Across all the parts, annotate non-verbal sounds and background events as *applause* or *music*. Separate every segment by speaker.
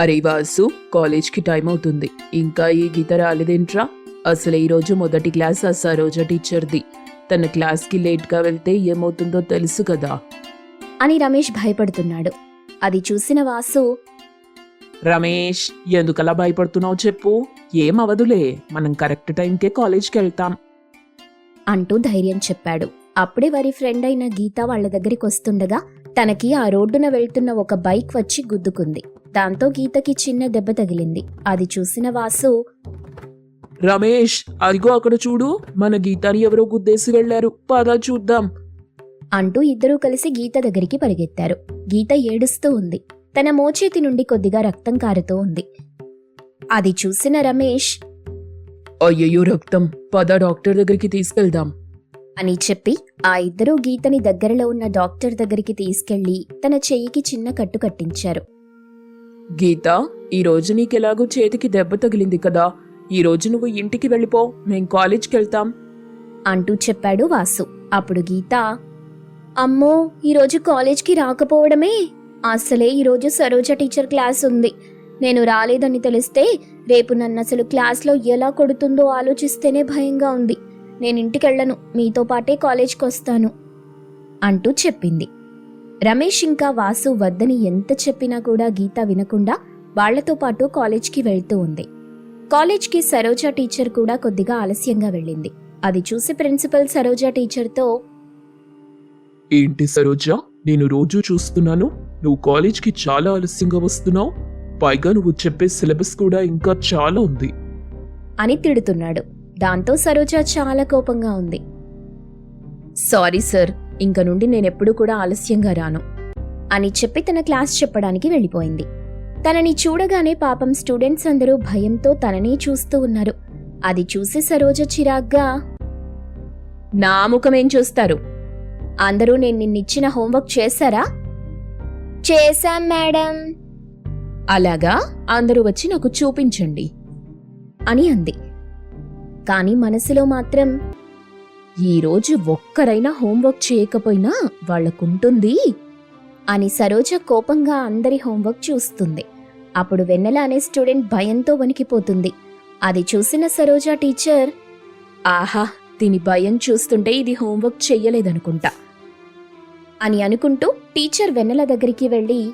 Speaker 1: అరే వాసు కాలేజ్కి టైం అవుతుంది. ఇంకా ఈ గీత రాలేదేంట్రా అసలు ఈరోజు మొదటి క్లాస్ ఆ సరోజ టీచర్ది. తన క్లాస్కి లేట్గా వెళ్తే ఏమవుతుందో తెలుసు కదా.
Speaker 2: అని రమేష్ భయపడుతున్నాడు. అది చూసిన వాసు
Speaker 1: రమేష్ ఎందుకలా భయపడుతున్నావు చెప్పు? ఏం అవదులే. మనం కరెక్ట్ టైంకే కాలేజ్కి వెళ్తాం.
Speaker 2: అంటూ ధైర్యం చెప్పాడు. అప్పుడే వారి ఫ్రెండ్ అయిన గీత వాళ్ళ దగ్గరికి వస్తుండగా తనకి ఆ రోడ్డున వెళ్తున్న ఒక బైక్ వచ్చి గుద్దుకుంది. దాంతో గీతకి చిన్న దెబ్బ తగిలింది. అది చూసిన వాసు
Speaker 1: రమేష్ అదిగో అక్కడ చూడు మన గీతాని ఎవరో గుద్దేసి వెళ్ళారు పదా చూద్దాం.
Speaker 2: అంటూ ఇద్దరూ కలిసి గీత దగ్గరికి పరిగెత్తారు. గీత ఏడుస్తూ ఉంది. తన మోచేతి నుండి కొద్దిగా రక్తం కారుతూ ఉంది. అది చూసిన రమేష్
Speaker 1: అయ్యయ్యో రక్తం. పద డాక్టర్ దగ్గరికి తీసుకెళ్దాం.
Speaker 2: అని చెప్పి ఆ ఇద్దరూ గీతని దగ్గరలో ఉన్న డాక్టర్ దగ్గరికి తీసుకెళ్ళి తన చెయ్యికి చిన్న కట్టు కట్టించారు.
Speaker 1: గీత ఈరోజు రోజు నీకెలాగో చేతికి దెబ్బ తగిలింది కదా. ఈరోజు నువ్వు ఇంటికి వెళ్ళిపో మేం కాలేజ్కి వెళ్తాం
Speaker 2: అంటూ చెప్పాడు వాసు. అప్పుడు గీత అమ్మో ఈరోజు కాలేజ్కి రాకపోవడమే? అసలే ఈరోజు సరోజ టీచర్ క్లాస్ ఉంది. నేను రాలేదని తెలిస్తే రేపు నన్ను అసలు క్లాస్లో ఎలా కొడుతుందో ఆలోచిస్తేనే భయంగా ఉంది. నేను ఇంటికెళ్ళను మీతో పాటే కాలేజ్కి వస్తాను అంటూ చెప్పింది. రమేష్ ఇంకా వాసు వద్దని ఎంత చెప్పినా కూడా గీత వినకుండా వాళ్ళతో పాటు కాలేజ్కి వెళ్తూ ఉంది. కాలేజ్కి సరోజ టీచర్ కూడా కొద్దిగా ఆలస్యంగా వెళ్ళింది. అది చూసి ప్రిన్సిపల్ సరోజ టీచర్తో
Speaker 1: ఏంటి సరోజ? నేను రోజు చూస్తున్నాను. నువ్వు కాలేజ్కి చాలా ఆలస్యంగా వస్తున్నావు. పైగా నువ్వు చెప్పే సిలబస్ కూడా ఇంకా చాలా ఉంది.
Speaker 2: అని తిడుతున్నాడు. దాంతో సరోజ చాలా కోపంగా ఉంది. సారీ సార్ ఇంక నుండి నేనెప్పుడు కూడా ఆలస్యంగా రాను. అని చెప్పి తన క్లాస్ చెప్పడానికి వెళ్ళిపోయింది. తనని చూడగానే పాపం స్టూడెంట్స్ అందరూ భయంతో తననే చూస్తూ ఉన్నారు. అది చూసి సరోజ చిరాగ్గా నా ముఖమేం చూస్తారు? అందరూ నేను నిన్నిచ్చిన హోంవర్క్ చేశారా? చేశాం మేడం. అలాగా? అందరూ వచ్చి నాకు చూపించండి. అని అంది. కాని మనసులో మాత్రం ఈరోజు ఒక్కరైనా హోంవర్క్ చేయకపోయినా వాళ్ళకుంటుంది అని సరోజ కోపంగా అందరి హోంవర్క్ చూస్తుంది. అప్పుడు వెన్నెల అనే స్టూడెంట్ భయంతో వణికిపోతుంది. అది చూసిన సరోజ టీచర్ ఆహా దీని భయం చూస్తుంటే ఇది హోంవర్క్ చెయ్యలేదనుకుంటా అని అనుకుంటూ టీచర్ వెన్నెల దగ్గరికి వెళ్ళి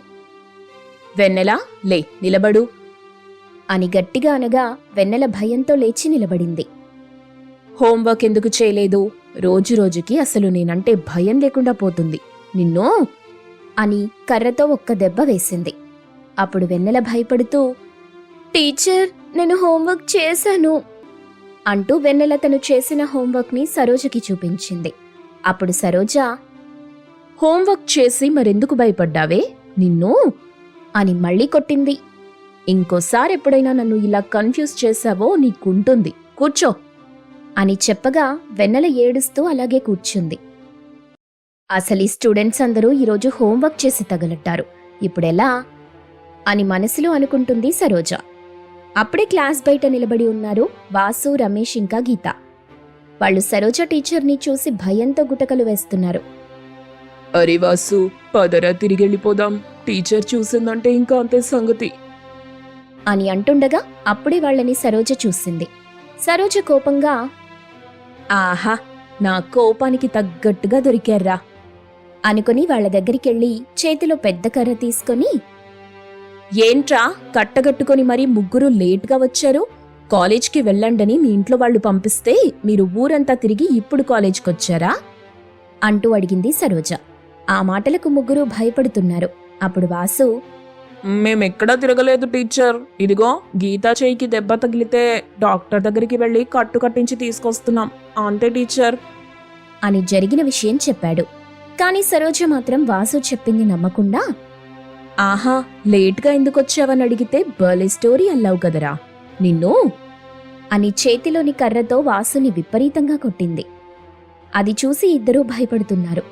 Speaker 2: వెన్నెల లే నిలబడు అని గట్టిగా అనగా వెన్నెల భయంతో లేచి నిలబడింది. హోంవర్క్ ఎందుకు చేయలేదు? రోజు రోజుకి అసలు నేనంటే భయం లేకుండా పోతుంది. నిన్నో? అని కర్రతో ఒక్క దెబ్బ వేసింది. అప్పుడు వెన్నెల భయపడుతూ టీచర్ నేను హోంవర్క్ చేశాను అంటూ వెన్నెల తను చేసిన హోంవర్క్ని సరోజకి చూపించింది. అప్పుడు సరోజ హోంవర్క్ చేసి మరెందుకు భయపడ్డావే? నిన్ను? అని మళ్ళీ కొట్టింది. ఇంకోసారి ఎప్పుడైనా నన్ను ఇలా కన్ఫ్యూజ్ చేశావో నీకుంటుంది. కూర్చో. అని చెప్పగా వెన్నెల ఏడుస్తూ అలాగే కూర్చుంది. అసలు ఈ స్టూడెంట్స్ అందరూ ఈరోజు హోంవర్క్ చేసి తగలట్టారు. ఇప్పుడెలా? అని మనసులో అనుకుంటుంది సరోజ. అప్పుడే క్లాస్ బయట నిలబడి ఉన్నారు వాసు రమేష్ ఇంకా గీత. వాళ్ళు సరోజ టీచర్ని చూసి భయంతో గుటకలు వేస్తున్నారు.
Speaker 1: అరే వాసు పదరా తిరిగి వెళ్ళిపోదాం. టీచర్ చూసిందంటే ఇంకా అంతే సంగతి.
Speaker 2: అని అంటుండగా అప్పుడే వాళ్ళని సరోజ చూసింది. సరోజ కోపంగా ఆహా నా కోపానికి తగ్గట్టుగా దొరికారా అనుకుని వాళ్ళ దగ్గరికెళ్ళి చేతిలో పెద్ద కర్ర తీసుకొని ఏంట్రా కట్టగట్టుకొని మరీ ముగ్గురు లేట్గా వచ్చారు? కాలేజ్కి వెళ్ళండని మీ ఇంట్లో వాళ్ళు పంపిస్తే మీరు ఊరంతా తిరిగి ఇప్పుడు కాలేజ్కొచ్చారా? అంటూ అడిగింది సరోజ. ఆ మాటలకు ముగ్గురు భయపడుతున్నారు. అప్పుడు వాసు
Speaker 1: మేమెక్కడా తిరగలేదు టీచర్ ఇదిగో గీతా చేయికి దెబ్బ తగిలితే డాక్టర్ దగ్గరికి వెళ్ళి కట్టు కట్టించి తీసుకొస్తున్నాం. అంతే టీచర్
Speaker 2: అని జరిగిన విషయం చెప్పాడు. కానీ సరోజ మాత్రం వాసు చెప్పింది నమ్మకుండా ఆహా లేట్గా ఎందుకొచ్చావని అడిగితే బర్లీ స్టోరీ అల్లావు కదరా నిన్ను? అని చేతిలోని కర్రతో వాసుని విపరీతంగా కొట్టింది. అది చూసి ఇద్దరూ భయపడుతున్నారు.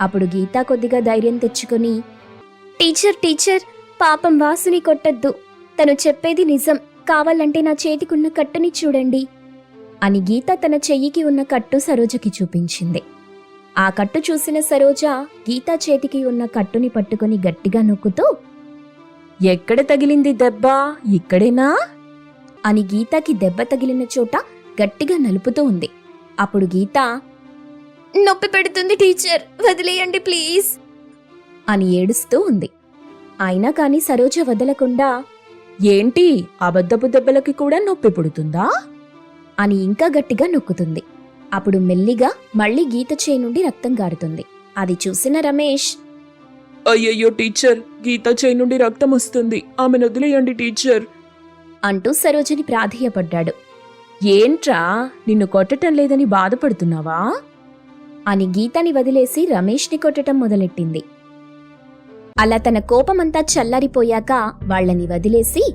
Speaker 2: అప్పుడు గీత కొద్దిగా ధైర్యం తెచ్చుకొని టీచర్ టీచర్ పాపం వాసుని కొట్టద్దు. తను చెప్పేది నిజం. కావాలంటే నా చేతికున్న కట్టుని చూడండి. అని గీత తన చెయ్యికి ఉన్న కట్టు సరోజకి చూపించింది. ఆ కట్టు చూసిన సరోజ గీత చేతికి ఉన్న కట్టుని పట్టుకొని గట్టిగా నొక్కుతూ
Speaker 1: ఎక్కడ తగిలింది దెబ్బ? ఇక్కడేనా?
Speaker 2: అని గీతకి దెబ్బ తగిలిన చోట గట్టిగా నలుపుతూ ఉంది. అప్పుడు గీత నొప్పి పెడుతుంది టీచర్. వదిలేయండి ప్లీజ్. అని ఏడుస్తూ ఉంది. అయినా కాని సరోజ వదలకుండా
Speaker 1: ఏంటి అబద్ధపు దెబ్బలకి కూడా నొప్పి పుడుతుందా?
Speaker 2: అని ఇంకా గట్టిగా నొక్కుతుంది. అప్పుడు మెల్లిగా మళ్ళీ గీత చేయి నుండి రక్తం గారుతుంది. అది చూసిన రమేష్
Speaker 1: అయ్యయ్యో టీచర్ గీత చేయి నుండి రక్తం వస్తుంది. ఆమెను వదిలేయండి టీచర్.
Speaker 2: అంటూ సరోజని ప్రాధేయపడ్డాడు.
Speaker 1: ఏంట్రా నిన్ను కొట్టటం లేదని బాధపడుతున్నావా?
Speaker 2: అని గీతని వదిలేసి రమేష్ని కొట్టటం మొదలెట్టింది. అలా తన కోపమంతా చల్లారిపోయాక వాళ్ళని వదిలేసి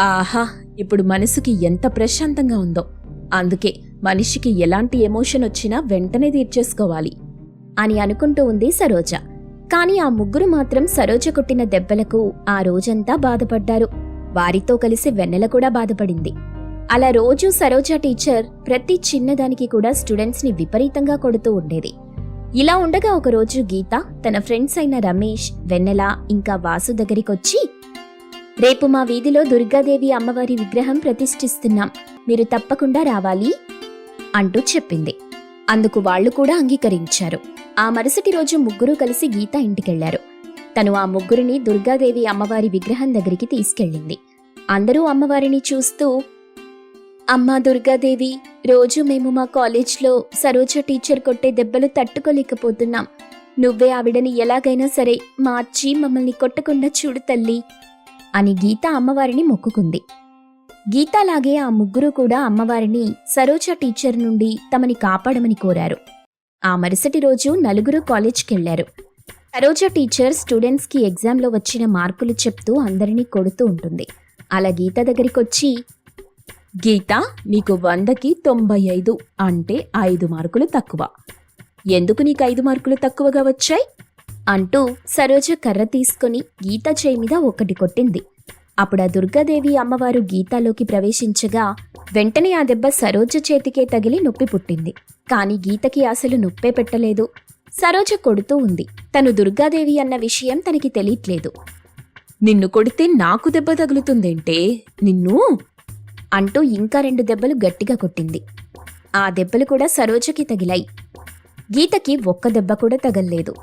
Speaker 1: ఆహా ఇప్పుడు మనసుకి ఎంత ప్రశాంతంగా ఉందో. అందుకే మనిషికి ఎలాంటి ఎమోషన్ వచ్చినా వెంటనే తీర్చేసుకోవాలి
Speaker 2: అని అనుకుంటూ ఉంది సరోజ. కాని ఆ ముగ్గురు మాత్రం సరోజ కొట్టిన దెబ్బలకు ఆ రోజంతా బాధపడ్డారు. వారితో కలిసి వెన్నెల కూడా బాధపడింది. అలా రోజు సరోజ టీచర్ ప్రతి చిన్నదానికి కూడా స్టూడెంట్స్ని విపరీతంగా కొడుతూ ఉండేది. ఇలా ఉండగా ఒకరోజు గీత తన ఫ్రెండ్స్ అయిన రమేష్ వెన్నెల ఇంకా వాసు దగ్గరికొచ్చి రేపు మా వీధిలో దుర్గాదేవి అమ్మవారి విగ్రహం ప్రతిష్ఠిస్తున్నాం. మీరు తప్పకుండా రావాలి అంటూ చెప్పింది. అందుకు వాళ్ళు కూడా అంగీకరించారు. ఆ మరుసటి రోజు ముగ్గురు కలిసి గీత ఇంటికెళ్ళారు. తను ఆ ముగ్గురిని దుర్గాదేవి అమ్మవారి విగ్రహం దగ్గరికి తీసుకెళ్ళింది. అందరూ అమ్మవారిని చూస్తూ అమ్మా దుర్గాదేవి రోజు మేము మా కాలేజ్లో సరోజ టీచర్ కొట్టే దెబ్బలు తట్టుకోలేకపోతున్నాం. నువ్వే ఆవిడని ఎలాగైనా సరే మార్చి మమ్మల్ని కొట్టకుండా చూడు తల్లి అని గీత అమ్మవారిని మొక్కుకుంది. గీతలాగే ఆ ముగ్గురు కూడా అమ్మవారిని సరోజ టీచర్ నుండి తమని కాపాడమని కోరారు. ఆ మరుసటి రోజు నలుగురు కాలేజ్కెళ్ళారు సరోజ టీచర్ స్టూడెంట్స్కి ఎగ్జామ్లో వచ్చిన మార్కులు చెప్తూ అందరినీ కొడుతూ ఉంటుంది. అలా గీత దగ్గరికొచ్చి
Speaker 1: గీత నీకు వందకి తొంభై ఐదు అంటే ఐదు మార్కులు తక్కువ. ఎందుకు నీకు ఐదు మార్కులు తక్కువగా వచ్చాయి?
Speaker 2: అంటూ సరోజ కర్ర తీసుకొని గీత చేయి మీద ఒకటి కొట్టింది. అప్పుడు ఆ దుర్గాదేవి అమ్మవారు గీతాలోకి ప్రవేశించగా వెంటనే ఆ దెబ్బ సరోజ చేతికే తగిలి నొప్పి పుట్టింది. కాని గీతకి అసలు నొప్పే పెట్టలేదు. సరోజ కొడుతూ ఉంది. తను దుర్గాదేవి అన్న విషయం తనకి తెలియట్లేదు.
Speaker 1: నిన్ను కొడితే నాకు దెబ్బ తగులుతుందేంటే? నిన్ను?
Speaker 2: అంటూ ఇంకా రెండు దెబ్బలు గట్టిగా కొట్టింది. ఆ దెబ్బలు కూడా సరోజకి తగిలాయి. గీతకి ఒక్క దెబ్బ కూడా తగల్లేదు.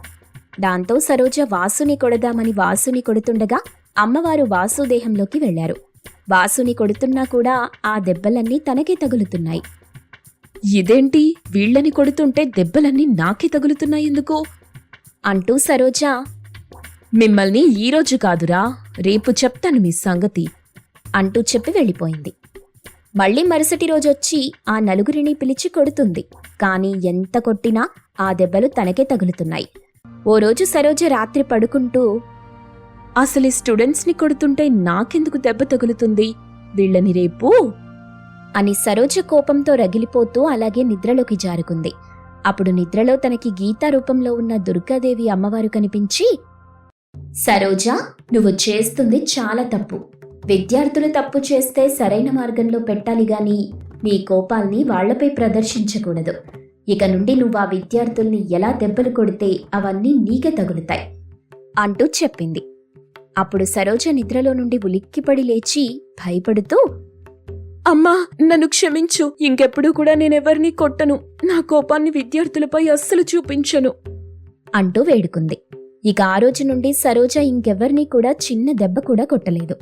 Speaker 2: దాంతో సరోజ వాసుని కొడదామని వాసుని కొడుతుండగా అమ్మవారు వాసు దేహంలోకి వెళ్ళారు వాసుని కొడుతున్నా కూడా ఆ దెబ్బలన్నీ తనకే తగులుతున్నాయి.
Speaker 1: ఇదేంటి? వీళ్ళని కొడుతుంటే దెబ్బలన్నీ నాకే తగులుతున్నాయి ఎందుకు?
Speaker 2: అంటూ సరోజ
Speaker 1: మిమ్మల్ని ఈరోజు కాదురా రేపు చెప్తాను మీ సంగతి
Speaker 2: అంటూ చెప్పి వెళ్ళిపోయింది. మళ్ళీ మరుసటి రోజొచ్చి ఆ నలుగురిని పిలిచి కొడుతుంది. కానీ ఎంత కొట్టినా ఆ దెబ్బలు తనకే తగులుతున్నాయి. ఓ రోజు సరోజ రాత్రి పడుకుంటూ
Speaker 1: అసలు ఈ స్టూడెంట్స్ని కొడుతుంటే నాకెందుకు దెబ్బ తగులుతుంది? వీళ్ళని రేపు?
Speaker 2: అని సరోజ కోపంతో రగిలిపోతూ అలాగే నిద్రలోకి జారుకుంది. అప్పుడు నిద్రలో తనకి గీతా రూపంలో ఉన్న దుర్గాదేవి అమ్మవారు కనిపించి సరోజ నువ్వు చేస్తుంది చాలా తప్పు. విద్యార్థులు తప్పు చేస్తే సరైన మార్గంలో పెట్టాలి గాని నీ కోపాల్ని వాళ్ళపై ప్రదర్శించకూడదు. ఇక నుండి నువ్వు ఆ విద్యార్థుల్ని ఎలా దెబ్బలు కొడితే అవన్నీ నీకే తగులుతాయి అంటూ చెప్పింది. అప్పుడు సరోజ నిద్రలో నుండి ఉలిక్కిపడి లేచి భయపడుతూ
Speaker 1: అమ్మా నన్ను క్షమించు. ఇంకెప్పుడు కూడా నేనెవరిని కొట్టను. నా కోపాన్ని విద్యార్థులపై అస్సలు చూపించను.
Speaker 2: అంటూ వేడుకుంది. ఇక ఆ రోజు నుండి సరోజ ఇంకెవ్వరినీ కూడా చిన్న దెబ్బ కూడా కొట్టలేదు.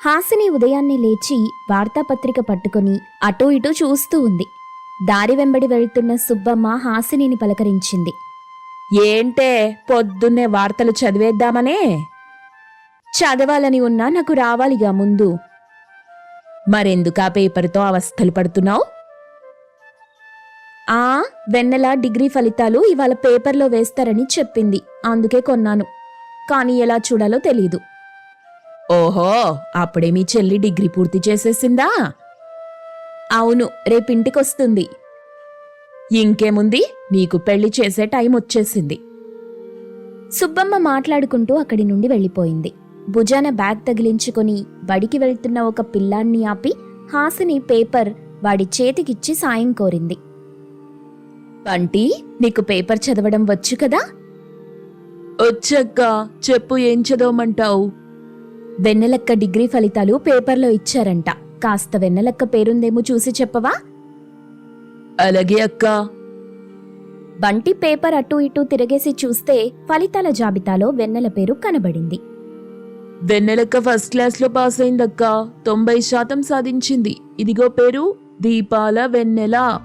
Speaker 2: హాసిని ఉదయాన్నే లేచి వార్తాపత్రిక పట్టుకొని అటూ ఇటూ చూస్తూ ఉంది. దారి వెంబడి వెళ్తున్న సుబ్బమ్మ హాసినిని పలకరించింది.
Speaker 1: ఏంటే పొద్దున్నే వార్తలు చదివేద్దామనే? చదవాలని ఉన్నా నాకు రావాలిగా ముందు. మరెందుకా పేపర్తో అవస్థలు పడుతున్నావు?
Speaker 2: ఆ వెన్నెల డిగ్రీ ఫలితాలు ఇవాళ పేపర్లో వేస్తారని చెప్పింది. అందుకే కొన్నాను. కానీ ఎలా చూడాలో తెలీదు.
Speaker 1: ఓహో అప్పుడే మీ చెల్లి డిగ్రీ పూర్తి చేసేసిందా?
Speaker 2: అవును రేపింటికొస్తుంది.
Speaker 1: ఇంకేముంది? నీకు పెళ్ళి చేసే టైం వచ్చేసింది.
Speaker 2: సుబ్బమ్మ మాట్లాడుకుంటూ అక్కడి నుండి వెళ్ళిపోయింది. భుజాన బ్యాగ్ తగిలించుకొని బడికి వెళ్తున్న ఒక పిల్లాన్ని ఆపి హాసిని పేపర్ వాడి చేతికిచ్చి సాయం కోరింది.
Speaker 1: బంటి నీకు పేపర్ చదవడం వచ్చు కదా? వచ్చక్క చెప్పు ఏం చదవమంటావు?
Speaker 2: వెన్నెలక్క డిగ్రీ ఫలితాలు పేపర్లో ఇచ్చారంట. కాస్త వెన్నెలక్క పేరుందేమో చూసి చెప్పవా?
Speaker 1: అలాగే అక్క.
Speaker 2: బంటి పేపర్ అటూ ఇటూ తిరగేసి చూస్తే ఫలితాల జాబితాలో వెన్నెల పేరు కనబడింది.
Speaker 1: వెన్నెలక్క ఫస్ట్ క్లాస్లో పాస్ అయిందక్క తొంభై శాతం సాధించింది. ఇదిగో పేరు దీపాల వెన్నెల.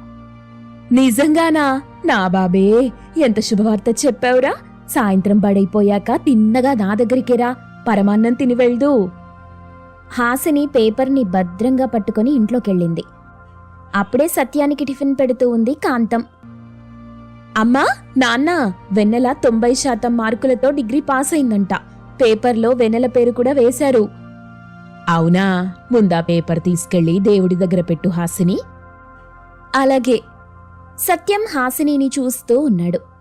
Speaker 2: నిజంగానా? నా బాబే ఎంత శుభవార్త చెప్పావురా? సాయంత్రం బడైపోయాక తిన్నగా నా దగ్గరికేరా. పరమాన్నం తిని వెళ్దు. హాసిని పేపర్ని భద్రంగా పట్టుకొని ఇంట్లోకెళ్ళింది. అప్పుడే సత్యానికి టిఫిన్ పెడుతూ ఉంది కాంతం. అమ్మా నాన్న వెన్నెల తొంభై శాతం మార్కులతో డిగ్రీ పాస్ అయిందంట పేపర్లో వెన్నెల పేరు కూడా వేశారు. అవునా? ముందా పేపర్ తీసుకెళ్ళి దేవుడి దగ్గర పెట్టు హాసిని. అలాగే. సత్యం హాసినిని చూస్తూ ఉన్నాడు.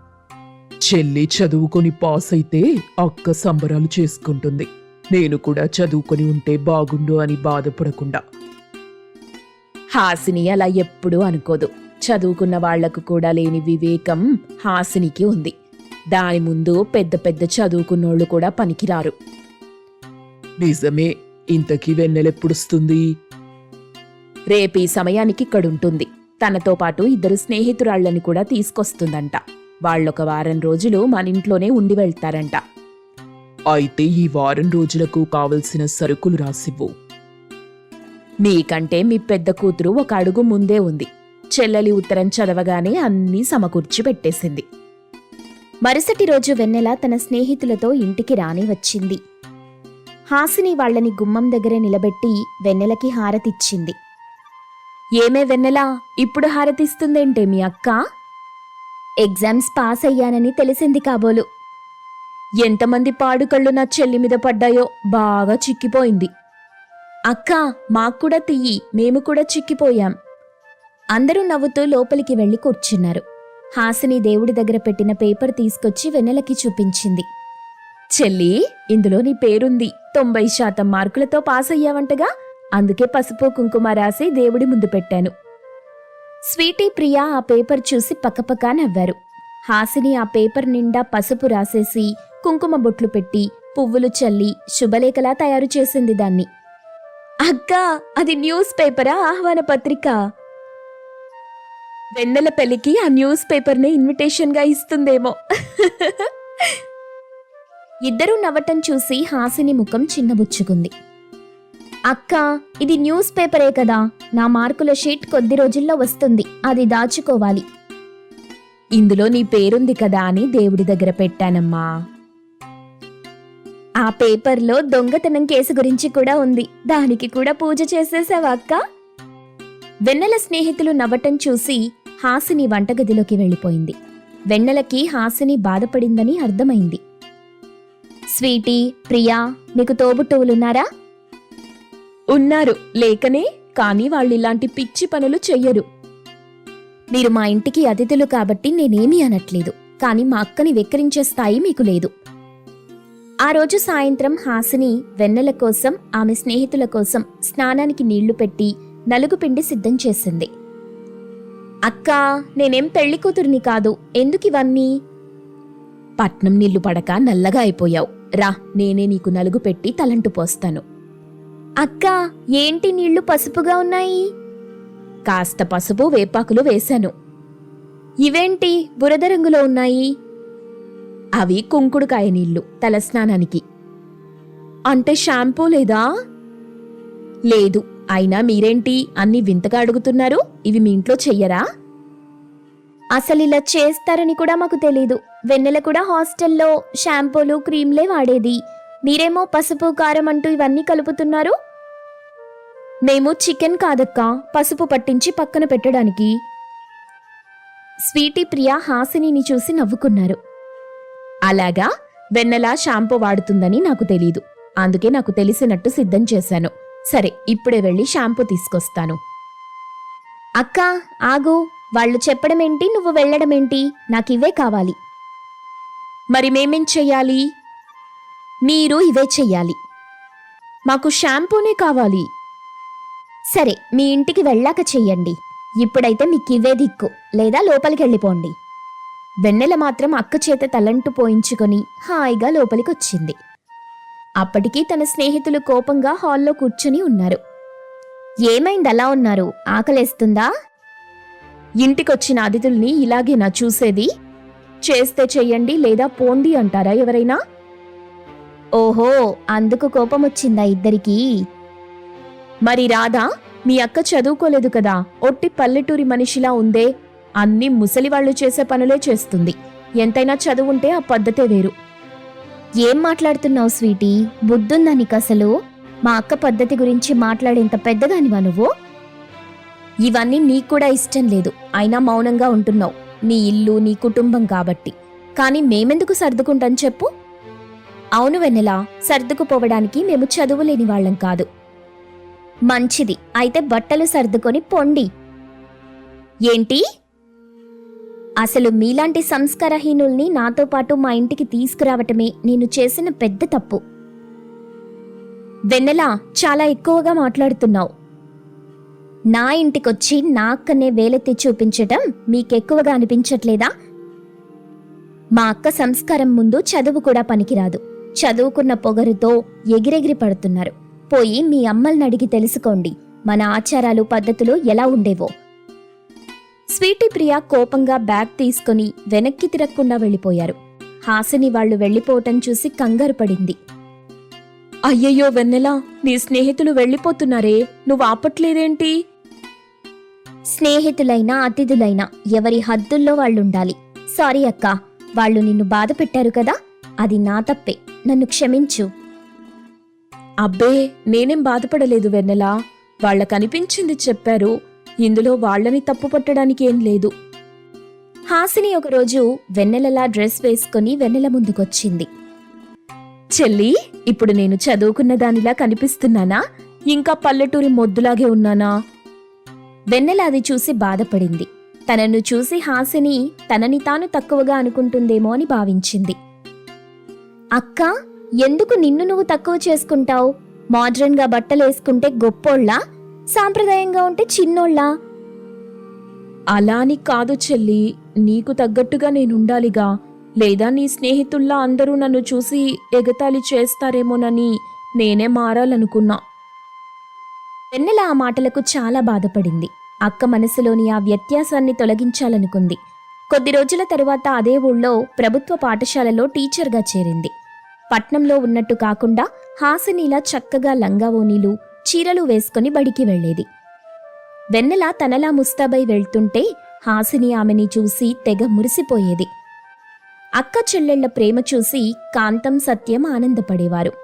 Speaker 1: చెల్లి చదువుకొని పాస్ అయితే అక్క సంబరాలు చేసుకుంటుంది. నేను కూడా చదువుకొని ఉంటే బాగుండు అని బాధపడకుండా.
Speaker 2: హాసిని అలా ఎప్పుడూ అనుకోదు. చదువుకున్న వాళ్ళకు కూడా లేని వివేకం హాసినికి ఉంది. దాని ముందు పెద్ద పెద్ద చదువుకున్నోళ్ళు కూడా పనికిరారు.
Speaker 1: నిజమే ఇంతకీ వెన్నెలెప్పుడొస్తుంది
Speaker 2: రేపీ సమయానికి ఇక్కడుంటుంది. తనతో పాటు ఇద్దరు స్నేహితురాళ్ళని కూడా తీసుకొస్తుందంట. వాళ్ళొక వారం రోజులు మన ఇంట్లోనే ఉండి వెళ్తారంట.
Speaker 1: అయితే ఈ వారం రోజులకు కావలసిన సరుకులు రాసివ్వు.
Speaker 2: మీకంటే మీ పెద్ద కూతురు ఒక అడుగు ముందే ఉంది. చెల్లెలి ఉత్తరం చదవగానే అన్నీ సమకూర్చి పెట్టేసింది. మరుసటి రోజు వెన్నెల తన స్నేహితులతో ఇంటికి రాని వచ్చింది. హాసిని వాళ్ళని గుమ్మం దగ్గరే నిలబెట్టి వెన్నెలకి హారతిచ్చింది. ఏమే వెన్నెల? ఇప్పుడు హారతిస్తుందేంటే మీ అక్క? ఎగ్జామ్స్ పాస్ అయ్యానని తెలిసింది కాబోలు. ఎంతమంది పాడుకళ్ళు నా చెల్లి మీద పడ్డాయో బాగా చిక్కిపోయింది. అక్క మాక్కూడా తియ్యి మేము కూడా చిక్కిపోయాం. అందరూ నవ్వుతూ లోపలికి వెళ్ళి కూర్చున్నారు. హాసిని దేవుడి దగ్గర పెట్టిన పేపర్ తీసుకొచ్చి వెన్నెలకి చూపించింది. చెల్లి ఇందులో నీ పేరుంది. తొంభై శాతం మార్కులతో పాస్ అయ్యావంటగా అందుకే పసుపు కుంకుమ రాసి దేవుడి ముందు పెట్టాను. స్వీటీ ప్రియా ఆ పేపర్ చూసి పక్కపక్క నవ్వారు. హాసిని ఆ పేపర్ నిండా పసుపు రాసేసి కుంకుమ బొట్లు పెట్టి పువ్వులు చల్లి శుభలేఖలా తయారు చేసింది దాన్ని. అక్క అది న్యూస్ పేపరా ఆహ్వాన పత్రిక? వెన్నెల పెళ్ళికి ఆ న్యూస్ పేపర్ని ఇన్విటేషన్గా ఇస్తుందేమో. *laughs* ఇద్దరూ నవ్వటం చూసి హాసిని ముఖం చిన్నబుచ్చుకుంది. అక్క ఇది న్యూస్ పేపరే కదా. నా మార్కుల షీట్ కొద్ది రోజుల్లో వస్తుంది. అది దాచుకోవాలి. ఇందులో నీ పేరుంది కదా అని దేవుడి దగ్గర పెట్టానమ్మా. ఆ పేపర్లో దొంగతనం కేసు గురించి కూడా ఉంది. దానికి కూడా పూజ చేసేసావా అక్క? వెన్నెల స్నేహితులు నవ్వటం చూసి హాసిని వంటగదిలోకి వెళ్ళిపోయింది. వెన్నెలకి హాసిని బాధపడిందని అర్థమైంది. స్వీటీ ప్రియా మీకు తోబుట్టువులున్నారా? ఉన్నారు. లేకనే కానీ వాళ్ళు ఇలాంటి పిచ్చి పనులు చెయ్యరు. మీరు మా ఇంటికి అతిథులు కాబట్టి నేనేమీ అనట్లేదు. కానీ మా అక్కని వెక్కిరించే స్థాయి మీకు లేదు. ఆ రోజు సాయంత్రం హాసిని వెన్నెల కోసం ఆమె స్నేహితుల కోసం స్నానానికి నీళ్ళు పెట్టి నలుగు పిండి సిద్ధం చేసింది. అక్కా నేనేం పెళ్ళి కూతురిని కాదు. ఎందుకు ఇవన్నీ? పట్నం నీళ్ళు పడక నల్లగా అయిపోయావు. రా నేనే నీకు నలుగు పెట్టి తలంటు పోస్తాను. అక్కా ఏంటి నీళ్ళు పసుపుగా ఉన్నాయి? కాస్త పసుపు వేపాకులు వేశాను. ఇవేంటి బురద రంగులో ఉన్నాయి? అవి కుంకుడుకాయ నీళ్ళు తలస్నానానికి. అంటే షాంపూ లేదా? లేదు అయినా మీరేంటి అన్ని వింతగా అడుగుతున్నారు? ఇవి మీ ఇంట్లో చెయ్యరా? అసలు ఇలా చేస్తారని కూడా మాకు తెలీదు. వెన్నెల కూడా హాస్టల్లో షాంపూలు క్రీమ్లే వాడేది. మీరేమో పసుపు కారం అంటూ ఇవన్నీ కలుపుతున్నారు? మేము చికెన్ కాదక్కా పసుపు పట్టించి పక్కన పెట్టడానికి. స్వీటీ ప్రియా హాసినిని చూసి నవ్వుకున్నారు. అలాగా? వెన్నెల షాంపూ వాడుతుందని నాకు తెలీదు. అందుకే నాకు తెలిసినట్టు సిద్ధం చేశాను. సరే ఇప్పుడే వెళ్ళి షాంపూ తీసుకొస్తాను. అక్క ఆగు. వాళ్ళు చెప్పడమేంటి నువ్వు వెళ్ళడమేంటి? నాకివే కావాలి. మరి మేమేం చెయ్యాలి మీరు ఇవే చెయ్యాలి. మాకు షాంపూనే కావాలి. సరే మీ ఇంటికి వెళ్ళాక చెయ్యండి. ఇప్పుడైతే మీకు ఇవే దిక్కు. లేదా లోపలికి వెళ్ళిపోండి. వెన్నెల మాత్రం అక్క చేత తలంటు పోయించుకొని హాయిగా లోపలికొచ్చింది. అప్పటికీ తన స్నేహితులు కోపంగా హాల్లో కూర్చుని ఉన్నారు. ఏమైంది అలా ఉన్నారు? ఆకలేస్తుందా? ఇంటికొచ్చిన అతిథుల్ని ఇలాగేనా చూసేది? చేస్తే చెయ్యండి లేదా పోండి అంటారా ఎవరైనా? ఓహో అందుకు కోపం వచ్చిందా ఇద్దరికీ? మరి రాధా మీ అక్క చదువుకోలేదు కదా ఒట్టి పల్లెటూరి మనిషిలా ఉందే అన్ని ముసలివాళ్ళు చేసే పనులే చేస్తుంది. ఎంతైనా చదువుంటే ఆ పద్ధతే వేరు. ఏం మాట్లాడుతున్నావు స్వీటీ? బుద్ధుందా నీకు అసలు మా అక్క పద్ధతి గురించి మాట్లాడేంత పెద్దదానివా నువ్వు? ఇవన్నీ నీకు కూడా ఇష్టం లేదు అయినా మౌనంగా ఉంటున్నావు. నీ ఇల్లు నీ కుటుంబం కాబట్టి. కానీ మేమెందుకు సర్దుకుంటాం చెప్పు. అవును వెన్నెలా సర్దుకుపోవడానికి మేము చదువులేని వాళ్ళం కాదు. మంచిది అయితే బట్టలు సర్దుకొని పొండి. ఏంటి? అసలు మీలాంటి సంస్కారహీనుల్ని నాతో పాటు మా ఇంటికి తీసుకురావటమే నేను చేసిన పెద్ద తప్పు. వెన్నెలా చాలా ఎక్కువగా మాట్లాడుతున్నావు. నా ఇంటికొచ్చి నా అక్కనే వేలెత్తి చూపించటం మీకెక్కువగా అనిపించట్లేదా? మా అక్క సంస్కారం ముందు చదువు కూడా పనికిరాదు. చదువుకున్న పొగరుతో ఎగిరెగిరి పడుతున్నారు. పోయి మీ అమ్మల్ని అడిగి తెలుసుకోండి మన ఆచారాలు పద్ధతులు ఎలా ఉండేవో. స్వీటీ ప్రియ కోపంగా బ్యాగ్ తీసుకుని వెనక్కి తిరగకుండా వెళ్ళిపోయారు. హాసిని వాళ్ళు వెళ్ళిపోవటం చూసి కంగారు పడింది.
Speaker 1: అయ్యయ్యో వెన్నెలా నీ స్నేహితులు వెళ్ళిపోతున్నారే నువ్వు ఆపట్లేదేంటి?
Speaker 2: స్నేహితులైనా అతిథులైనా ఎవరి హద్దుల్లో వాళ్ళుండాలి. సారీ అక్క వాళ్ళు నిన్ను బాధ పెట్టారు కదా? అది నా తప్పే. నన్ను క్షమించు.
Speaker 1: అబ్బే నేనేం బాధపడలేదు వెన్నెలా. వాళ్ళకనిపించింది చెప్పారు. ఇందులో వాళ్ళని తప్పు పట్టడానికి ఏం లేదు.
Speaker 2: హాసిని ఒకరోజు వెన్నెలలా డ్రెస్ వేసుకుని వెన్నెల ముందుకొచ్చింది.
Speaker 1: చెల్లి ఇప్పుడు నేను చదువుకున్న దానిలా కనిపిస్తున్నానా? ఇంకా పల్లెటూరి మొద్దులాగే ఉన్నానా?
Speaker 2: వెన్నెల అది చూసి బాధపడింది. తనను చూసి హాసిని తనని తాను తక్కువగా అనుకుంటుందేమో అని భావించింది. అక్క ఎందుకు నిన్ను నువ్వు తక్కువ చేసుకుంటావు? మోడ్రన్గా బట్టలేసుకుంటే గొప్పోళ్ళా? సాంప్రదాయంగా ఉంటే చిన్నోళ్ళా?
Speaker 1: అలా అని కాదు చెల్లి. నీకు తగ్గట్టుగా నేనుండాలిగా. లేదా నీ స్నేహితుల్లా అందరూ నన్ను చూసి ఎగతాళి చేస్తారేమోనని నేనే మారాలనుకున్నా.
Speaker 2: వెన్నెల ఆ మాటలకు చాలా బాధపడింది. అక్క మనసులోని ఆ వ్యత్యాసాన్ని తొలగించాలనుకుంది. కొద్ది రోజుల తరువాత అదే ఊళ్ళో ప్రభుత్వ పాఠశాలలో టీచర్గా చేరింది. పట్నంలో ఉన్నట్టు కాకుండా హాసినిలా చక్కగా లంగావోనీలు చీరలు వేసుకుని బడికి వెళ్ళేది. వెన్నెల తనలా ముస్తాబై వెళ్తుంటే హాసిని ఆమెని చూసి తెగ మురిసిపోయేది. అక్క చెల్లెళ్ళ ప్రేమ చూసి కాంతం సత్యం ఆనందపడేవారు.